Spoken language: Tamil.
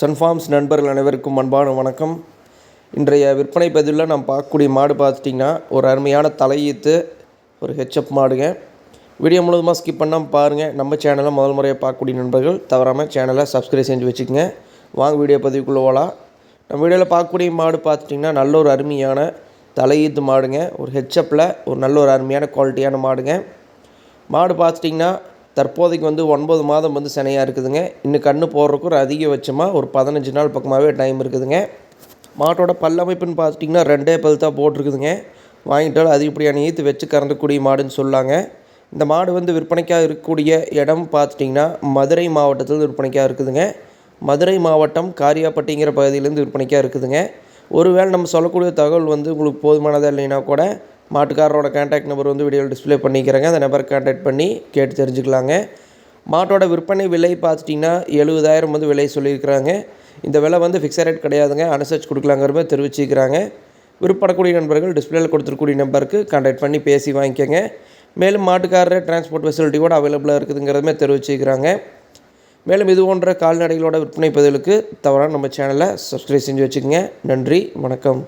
சன்ஃபார்ம்ஸ் நண்பர்கள் அனைவருக்கும் அன்பான வணக்கம். இன்றைய விற்பனை பதிவில் நாம் பார்க்கக்கூடிய மாடு பார்த்துட்டிங்கன்னா ஒரு அருமையான தலையீத்து ஒரு ஹெச்எப் மாடுங்க. வீடியோ முழுவதுமாக ஸ்கிப் பண்ணாமல் பாருங்கள் நம்ம சேனலை முதல் முறையாக பார்க்கக்கூடிய நண்பர்கள் தவறாமல் சேனலை சப்ஸ்கிரைப் செஞ்சு வச்சுக்கோங்க. வாங்க வீடியோ பதிவுக்குள்ளே போகலாம் நம்ம வீடியோவில் பார்க்கக்கூடிய மாடு பார்த்துட்டிங்கன்னா நல்ல ஒரு அருமையான தலையீத்து மாடுங்க. ஒரு ஹெச்எப்பில் ஒரு நல்ல ஒரு அருமையான குவாலிட்டியான மாடுங்க. மாடு பார்த்துட்டிங்கன்னா தற்போதைக்கு வந்து ஒன்பது மாதம் வந்து சினையாக இருக்குதுங்க. இன்னும் கன்று போடுறதுக்கு ஒரு அதிகபட்சமாக ஒரு பதினஞ்சு நாள் பக்கமாகவே டைம் இருக்குதுங்க. மாட்டோட பல்லமைப்புன்னு பார்த்துட்டிங்கன்னா ரெண்டே பல் தான் போட்டிருக்குதுங்க. வாங்கிட்டாலும் அதிகப்படியான ஈத்து வச்சு கறந்துக்கூடிய மாடுன்னு சொல்லாங்க. இந்த மாடு வந்து விற்பனைக்காக இருக்கக்கூடிய இடம் பார்த்துட்டிங்கன்னா மதுரை மாவட்டத்தில் விற்பனைக்காக இருக்குதுங்க. மதுரை மாவட்டம் காரியாப்பட்டிங்கிற பகுதியிலேருந்து விற்பனைக்காக இருக்குதுங்க. ஒருவேளை நம்ம சொல்லக்கூடிய தகவல் வந்து உங்களுக்கு போதுமானதாக இல்லைன்னா கூட மாட்டுக்காரரோட கான்டாக்ட் நம்பர் வந்து வீடியோவில் டிஸ்ப்ளே பண்ணிக்கிறேங்க. அந்த நம்பர் கான்டாக்ட் பண்ணி கேட்டு தெரிஞ்சுக்கலாங்க. மாட்டோட விற்பனை விலை பார்த்துட்டிங்கன்னா எழுபதாயிரம் வந்து விலை சொல்லியிருக்கிறாங்க. இந்த விலை வந்து ஃபிக்ஸட் ரேட் கிடையாதுங்க. அனுசரிச்சு கொடுக்கலாங்கிற மாதிரி தெரிவிச்சிக்கிறாங்க. விருப்பப்படக்கூடிய நண்பர்கள் டிஸ்பிளேயில் கொடுத்துருக்கூடிய நம்பருக்கு கான்டாக்ட் பண்ணி பேசி வாங்கிக்கோங்க. மேலும் மாட்டுக்காரர் டிரான்ஸ்போர்ட் ஃபெசிலிட்டி கூட அவைலபிளாக இருக்குதுங்கிறதுமே தெரிவிச்சிக்கிறாங்க. மேலும் இது போன்ற கால்நடைகளோட விற்பனை பதிலுக்கு தவறான நம்ம சேனலை சப்ஸ்கிரைப் செஞ்சு வச்சுக்கோங்க. நன்றி வணக்கம்.